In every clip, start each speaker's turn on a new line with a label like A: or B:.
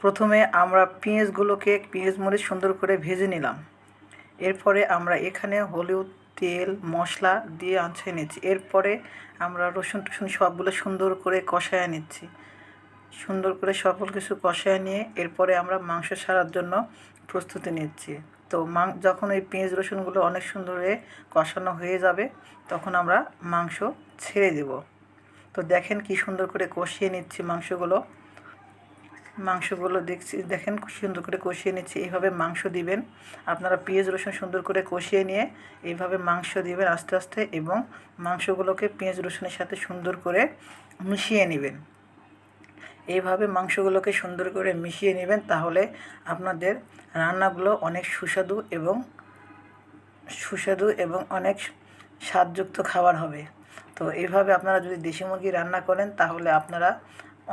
A: প্রথমে আমরা পেঁয়াজগুলোকে পেঁয়াজ মরিচ সুন্দর করে ভেজে নিলাম। এরপরে আমরা এখানে হলুদ, তেল, মশলা দিয়ে আঁচড়ে নিচ্ছি। এরপরে আমরা রসুন টসুন সবগুলো সুন্দর করে কষায় নিচ্ছি। সুন্দর করে সকল কিছু কষায় নিয়ে এরপরে আমরা মাংস ছাড়ার জন্য প্রস্তুতি নিচ্ছি। তো মাং যখন এই পেঁয়াজ রসুনগুলো অনেক সুন্দরে কষানো হয়ে যাবে, তখন আমরা মাংস ছেড়ে দেব। তো দেখেন কি সুন্দর করে কষিয়ে নিচ্ছি মাংসগুলো। মাংসগুলো দেখছি, দেখেন সুন্দর করে কষিয়ে নিচ্ছি। এইভাবে মাংস দিবেন। আপনারা পেঁয়াজ, রসুন সুন্দর করে কষিয়ে নিয়ে এইভাবে মাংস দিবেন আস্তে আস্তে এবং মাংসগুলোকে পেঁয়াজ, রসুনের সাথে সুন্দর করে মিশিয়ে নেবেন। এইভাবে মাংসগুলোকে সুন্দর করে মিশিয়ে নেবেন তাহলে আপনাদের রান্নাগুলো অনেক সুস্বাদু এবং সুস্বাদু এবং অনেক স্বাদযুক্ত খাবার হবে। তো এইভাবে আপনারা যদি দেশি মুরগি রান্না করেন তাহলে আপনারা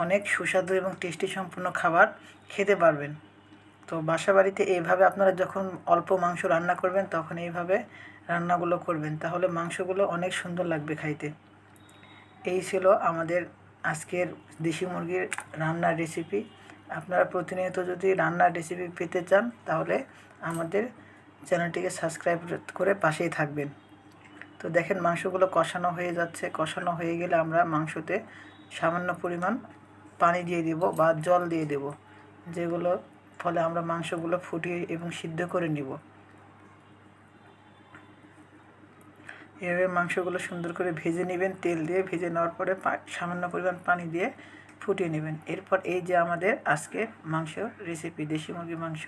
A: অনেক সুস্বাদু এবং টেস্টি সম্পূর্ণ খাবার খেতে পারবেন। তো বাসা বাড়িতে এইভাবে আপনারা যখন অল্প মাংস রান্না করবেন, তখন এইভাবে রান্নাগুলো করবেন। তাহলে মাংসগুলো অনেক সুন্দর লাগবে খাইতে। এই ছিল আমাদের আজকের দেশি মুরগির রান্নার রেসিপি আপনারা প্রতিনিয়ত যদি রান্নার রেসিপি পেতে চান, তাহলে আমাদের চ্যানেলটিকে সাবস্ক্রাইব করে পাশেই থাকবেন। তো দেখেন মাংসগুলো কষানো হয়ে যাচ্ছে। কষানো হয়ে গেলে আমরা মাংসতে সামান্য পরিমাণ পানি দিয়ে দেব বা জল দিয়ে দেব, যেগুলো ফলে আমরা মাংসগুলো ফুটিয়ে এবং সিদ্ধ করে নিব। এভাবে মাংসগুলো সুন্দর করে ভেজে নেবেন, তেল দিয়ে ভেজে নেওয়ার পরে সামান্য পরিমাণ পানি দিয়ে ফুটিয়ে নেবেন। এরপর এই যে আমাদের আজকে মাংস রেসিপি দেশি মুরগি মাংস।